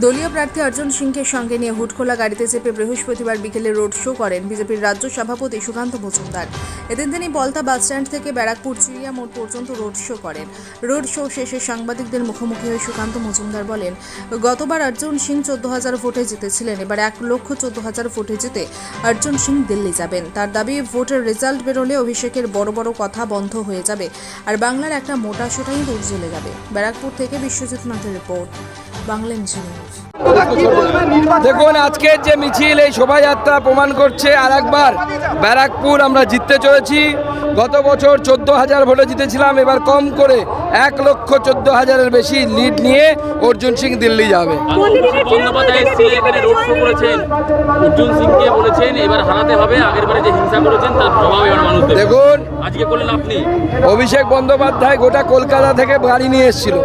দলীয় প্রার্থী অর্জুন সিংকে সঙ্গে নিয়ে হুটখোলা গাড়িতে চেপে বৃহস্পতিবার বিকেলে রোড শো করেন বিজেপির রাজ্য সভাপতি সুকান্ত মজুমদার। এদিন তিনি বলতা বাসস্ট্যান্ড থেকে ব্যারাকপুর চিড়িয়া মোড় পর্যন্ত রোড শো করেন। রোড শো শেষে সাংবাদিকদের মুখোমুখি হয়ে সুকান্ত মজুমদার বলেন, গতবার অর্জুন সিং চোদ্দ হাজার ভোটে জিতেছিলেন, এবার এক লক্ষ চোদ্দ হাজার ভোটে জিতে অর্জুন সিং দিল্লি যাবেন। তার দাবি, ভোটের রেজাল্ট বেরোলে অভিষেকের বড় বড় কথা বন্ধ হয়ে যাবে, আর বাংলার একটা মোটা সোটাই দূর চলে যাবে। ব্যারাকপুর থেকে বিশ্বজিৎ নাথের রিপোর্ট, বাংলা নিউজ দেখুন আজকের যে মিছিল এই শোভাযাত্রা প্রমাণ করছে আর একবার ব্যারাকপুর আমরা জিততে চলেছি। গত বছর চোদ্দ হাজার ভোটে জিতেছিলাম এবার কম করে এক লক্ষ চোদ্দ হাজারের বেশি লিড নিয়ে অর্জুন সিং দিল্লি যাবে। দেখুন অভিষেক বন্দ্যোপাধ্যায় গোটা কলকাতা থেকে গাড়ি নিয়ে এসেছিল।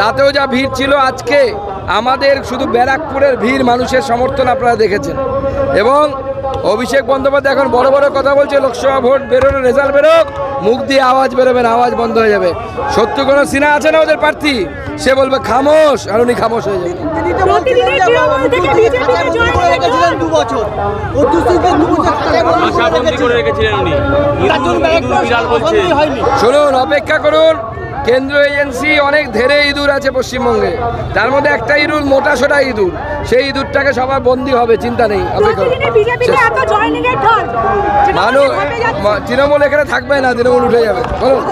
তাতেও যা ভিড় ছিল আজকে আমাদের শুধু ব্যারাকপুরের ভিড় মানুষের সমর্থন আপনারা দেখেছেন। এবং অভিষেক বন্দ্যোপাধ্যায় এখন বড় বড় কথা বলছে লোকসভা ভোট বেরোনো রেজাল্ট বেরোক মুখ দিয়ে আওয়াজ বেরোবে না আওয়াজ বন্ধ হয়ে যাবে। সত্য কোনো সিনা আছে না ওদের প্রার্থী? সে বলবে খামোশ আর উনি খামোশ হয়ে যাবে। শুনুন অপেক্ষা করুন। কেন্দ্রীয় এজেন্সি অনেক ধেরে ইঁদুর আছে পশ্চিমবঙ্গে তার মধ্যে একটা ইঁদুর মোটা সোটা ইঁদুর সেই ইঁদুরটাকে সবার বন্দি হবে চিন্তা নেই মানুষ তৃণমূলে এখানে থাকবে না তৃণমূল উঠে যাবে বলুন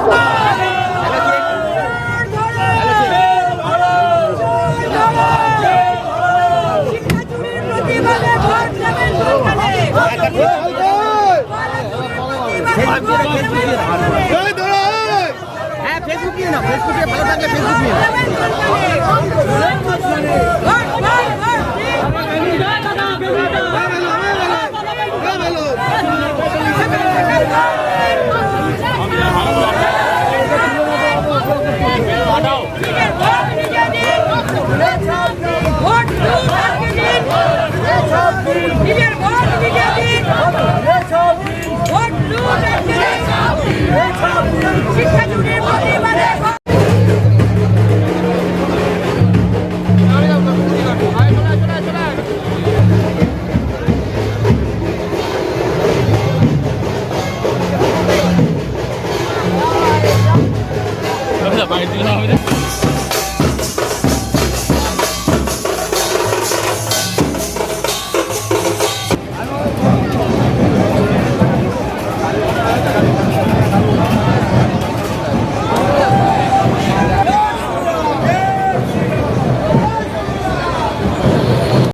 না ফেসবুকে ভালো থাকলে ফেসবুক নিয়ে শিক্ষা you know